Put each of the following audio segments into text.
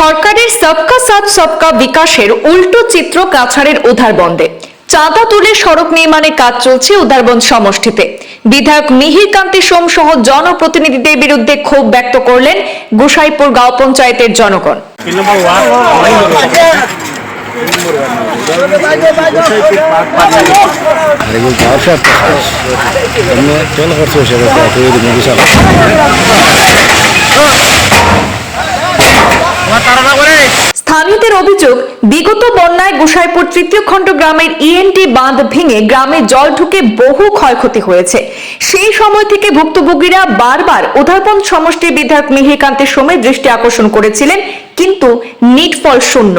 সরকারের সবকা সাথ সবকা বিকাশের উল্টো চিত্র কাছাড়ের উধারবন্দে চাঁদা তুলে সড়ক নির্মাণে কাজ চলছে উধারবন্দ সমষ্টিতে। বিধায়ক মিহির কান্তি সোম সহ জনপ্রতিনিধিদের বিরুদ্ধে ক্ষোভ ব্যক্ত করলেন গোসাইপুর গাঁও পঞ্চায়েতের জনগণ। তিন স্থানীয়দের অভিযোগ, বিগত বন্যায় গোসাইপুর তৃতীয় খণ্ড গ্রামের ইএনটি বাঁধ ভেঙে গ্রামে জল ঢুকে বহু ক্ষয়ক্ষতি হয়েছে। সেই সময় থেকে ভুক্তভোগীরা বারবার উধারপন্থ সমষ্টির বিধায়ক মিহিরকান্তের সময় দৃষ্টি আকর্ষণ করেছিলেন, কিন্তু নিট ফল শূন্য।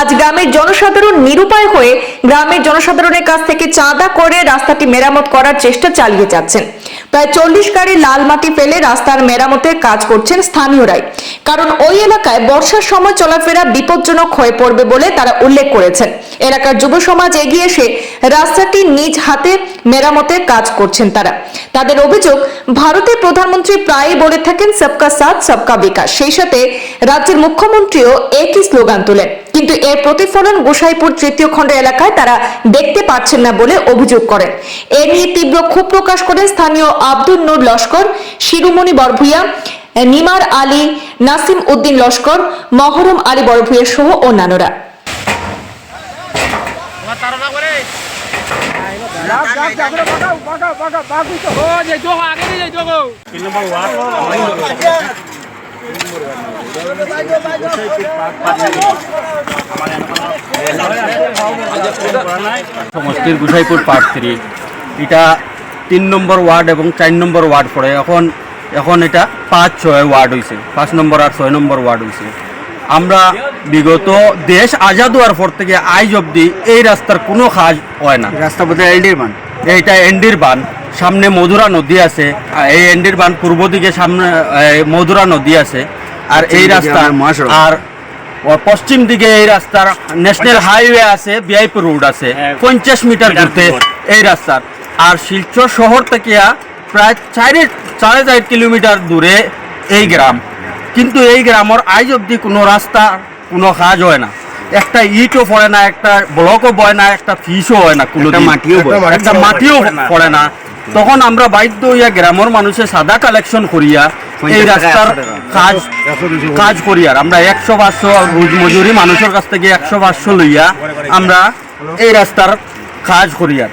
আজ গ্রামের জনসাধারণ নিরুপায় হয়ে গ্রামের জনসাধারণের কাছ থেকে চাঁদা করে রাস্তাটি মেরামত করার চেষ্টা চালিয়ে যাচ্ছেন। প্রায় চল্লিশ গাড়ি লাল মাটি ফেলে রাস্তার মেরামতের কাজ করছেন স্থানীয়রাই। কারণ ওই এলাকায় বর্ষার সময় চলাফেরা বিপজ্জনক হয়ে পড়বে বলে তারা উল্লেখ করেছেন। এলাকার যুব সমাজ এগিয়ে এসে রাস্তাটি নিজ হাতে মেরামতের কাজ করছেন তারা। তাদের অভিযোগ, ভারতের প্রধানমন্ত্রী প্রায়ই বলে থাকেন, সবকা সাথ, সবকা বিকাশ। সেই সাথে রাজ্যের মুখ্যমন্ত্রীও একই স্লোগান তোলেন। কিন্তু এর প্রতিফলন গোসাইপুর তৃতীয় খণ্ড এলাকায় তারা দেখতে পাচ্ছেন না বলে অভিযোগ করেন। এ নিয়ে তীব্র ক্ষোভ প্রকাশ করেন স্থানীয় আব্দুল নূর লস্কর, শিরুমণি বরভুইয়া নিমার আলী, নাসিম উদ্দিন লস্কর, মহরম আলী বরভুইয়া সহ অন্যান্যরা। সমষ্টির গুসাইপুর পার্ট থ্রি এটা তিন নম্বর ওয়ার্ড এবং চার নম্বর ওয়ার্ড পড়ে। এখন এখন এটা পাঁচ ছয় ওয়ার্ড হয়েছে পাঁচ নম্বর আর ছয় নম্বর ওয়ার্ড হয়েছে আমরা বিগত দেশ আজাদ হওয়ার পর থেকে আইজ অবধি এই রাস্তার কোনো কাজ হয় না। রাস্তা বোধ এলডির মান এইটা এন্ডির বান। সামনে মধুরা নদী আছে। এই এন্ডির বান পূর্ব দিকে সামনে মধুরা নদী আছে। আর এই রাস্তা আর পশ্চিম দিকে এই রাস্তার ন্যাশনাল হাইওয়ে আছে বিআইপি রোড আছে। পঞ্চাশ মিটার ঘুরতে এই রাস্তার। আর শিলচর শহর থেকে প্রায় চারে সাড়ে চার কিলোমিটার দূরে এই গ্রাম। কিন্তু এই গ্রামের আজ অবধি কোনো রাস্তা কোনো কাজ হয় না। একটা ইটও পড়ে না একটা ব্লকও বয় না একটা ফিসও হয় না কোনো মাটিও একটা মাটিও পড়ে না। তখন আমরা বাধ্য হইয়া গ্রামের মানুষের সাদা কালেকশন করিয়া এই রাস্তার কাজ কাজ করি। আর আমরা একশো পাঁচশো রোজ মজুরি মানুষের কাছ থেকে একশো পাঁচশো লইয়া আমরা এই রাস্তার কাজ করি আর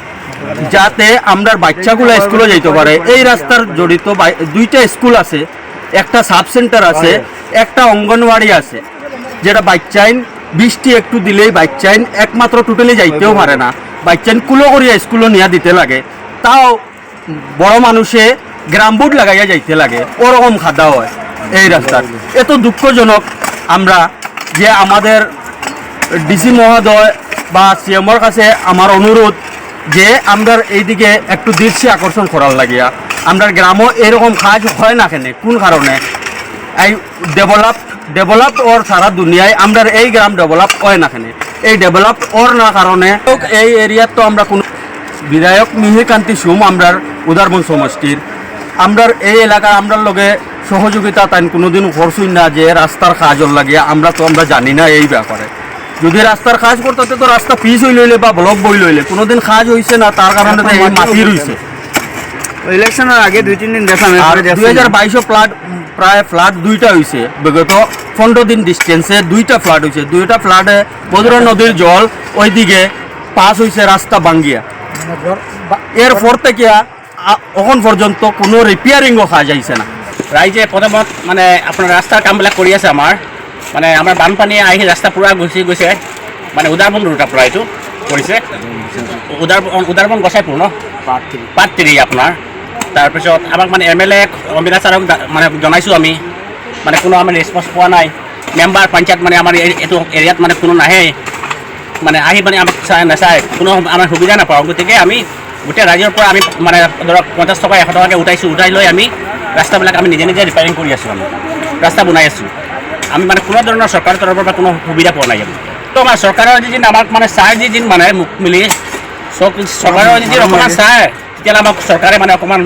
যাতে আমরা বাচ্চাগুলো স্কুলে যাইতে পারে। এই রাস্তার জড়িত দুইটা স্কুল আছে, একটা সাব সেন্টার আছে, একটা অঙ্গনওয়াড়ি আছে, যেটা বাচ্চাইন বৃষ্টি একটু দিলেই বাচ্চাইন একমাত্র টোটালি যাইতেও পারে না। বাচ্চাইন কুলো করিয়া স্কুলে নিয়ে দিতে লাগে। তাও বড় মানুষে গ্রাম লাগাইয়া যাইতে লাগে, ওরকম খাদা হয় এই রাস্তার। এত দুঃখজনক আমরা যে আমাদের ডিসি মহোদয় বা সিএমর কাছে আমার অনুরোধ যে আমরা এইদিকে একটু দৃষ্টি আকর্ষণ করার লাগিয়া আমরা গ্রামও এরকম কাজ হয় না কেন? কোন কারণে? এই ডেভেলপ ডেভেলপ ওর সারা দুনিয়ায় আমরা এই গ্রাম ডেভেলপ হয় না কেন? এই ডেভেলপ ওর না কারণে? এই এরিয়ার তো আমরা কোনো বিধায়ক মিহিকান্তি সুম আমরার উদারবন সমষ্টির। আমরার এই এলাকা, আমরার লগে সহযোগিতা তাই কোনোদিন করছুই না যে রাস্তার কাজর লাগিয়া, আমরা তো আমরা জানি না এই ব্যাপারে। যদি রাস্তার কাজ করতে তো রাস্তা পিস হই লইলে বা ব্লক বই লইলে কোনোদিন কাজ হইছে না তার কারণে তো এই মাটি রইছে। ইলেকশনের আগে দুই তিন দিন দেখলাম আর দুই হাজার বাইশও ফ্লাড প্রায় ফ্লাড দুইটা হয়েছে বিগত পনেরো দিন ডিস্টেন্সে দুইটা ফ্লাড হয়েছে দুইটা ফ্লাডে মধুরা নদীর জল ওইদিকে পাস হয়েছে রাস্তা বাঙ্গিয়া এরপর থেকে আ- এখন পর্যন্ত কোনো রিপেয়ারিংও কাজ আইছে না। ৰাইজে প্ৰথমত মানে আপোনাৰ ৰাস্তাৰ কামবিলাক কৰি আছে আমাৰ। মানে আমাৰ বানপানী আহি ৰাস্তা পূৰা গুচি গৈছে। মানে উদাৰবন ৰোডৰ পৰা এইটো কৰিছে উদাৰ উদাৰবন গছাইপুৰ ন? পাত্ৰি আপোনাৰ। তাৰপিছত আমাক মানে এম এল এ অমিতা ছাৰক মানে জনাইছোঁ আমি। মানে কোনো আমাৰ ৰেচপন্স পোৱা নাই। মেম্বাৰ পঞ্চায়ত মানে আমাৰ এই- এইটো এৰিয়াত মানে কোনো নাহে। মানে আহি মানে আমাক চাই নাচায়। কোনো আমাৰ সুবিধা নাপাওঁ। গতিকে আমি গোটেই ৰাইজৰ পৰা আমি মানে ধৰক পঞ্চাছ টকা এশ টকাকৈ উঠাইছোঁ। উঠাই লৈ আমি ৰাস্তাবিলাক আমি নিজে নিজে ৰিপেয়াৰিং কৰি আছোঁ আমি। ৰাস্তা বনাই আছোঁ। আমি মানে কোনো ধৰণৰ চৰকাৰৰ তৰফৰ পৰা কোনো সুবিধা পোৱা নাই তো আমাৰ চৰকাৰৰ যিদিন আমাক মানে চাই যিদিন মানে মোক মিলি চৰকাৰৰ যিদিন অকণমান চাই, তেতিয়াহ'লে আমাক চৰকাৰে মানে অকণমান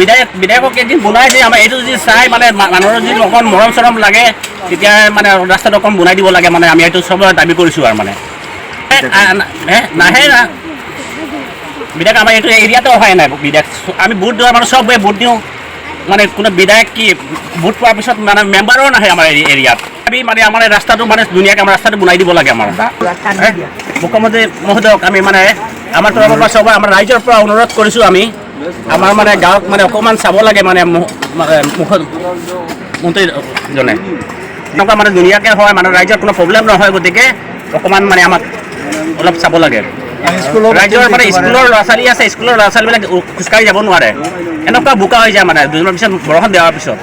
বিধায়ক বিধায়কক এদিন বনাই দিয়ে, আমাৰ এইটো যদি চাই মানে মানুহৰ যদি অকণ মৰম চৰম লাগে, তেতিয়া মানে ৰাস্তাটো অকণ বনাই দিব লাগে মানে আমি এইটো চবৰে দাবি কৰিছোঁ আৰু মানে। নাহে না। বিধায়ক, আমাৰ এইটো এৰিয়াতে অহাই নাই, বিধায়ক। আমি ভোট দিওঁ মানে চবে ভোট দিওঁ। মানে কোনো বিধায়ক কি ভোট পোৱাৰ পিছত মানে মেম্বাৰো নাহে আমাৰ এৰিয়াত? আমি মানে আমাৰ ৰাস্তাটো মানে ধুনীয়াকৈ আমাৰ ৰাস্তাটো বনাই দিব লাগে আমাৰ? মুখ্যমন্ত্ৰী মহোদয়ক আমি মানে আমাৰ তৰফৰ পৰা চবে আমাৰ ৰাইজৰ পৰা অনুৰোধ কৰিছোঁ আমি। আমাৰ মানে গাঁৱত মানে অকণমান চাব লাগে মানে মু- মানে মুখ্যমন্ত্ৰীজনে এনেকুৱা মানে ধুনীয়াকৈ হয় মানে ৰাইজৰ কোনো প্ৰব্লেম নহয় গতিকে অকণমান মানে আমাক অলপ চাব লাগে। ৰাইজৰ মানে স্কুলৰ ল'ৰা ছোৱালী আছে স্কুলৰ ল'ৰা ছোৱালীবিলাক খোজকাঢ়ি যাব নোৱাৰে। এনেকুৱা বোকা হৈ যায় মানে দুদিনৰ পিছত বৰষুণ দিয়াৰ পিছত।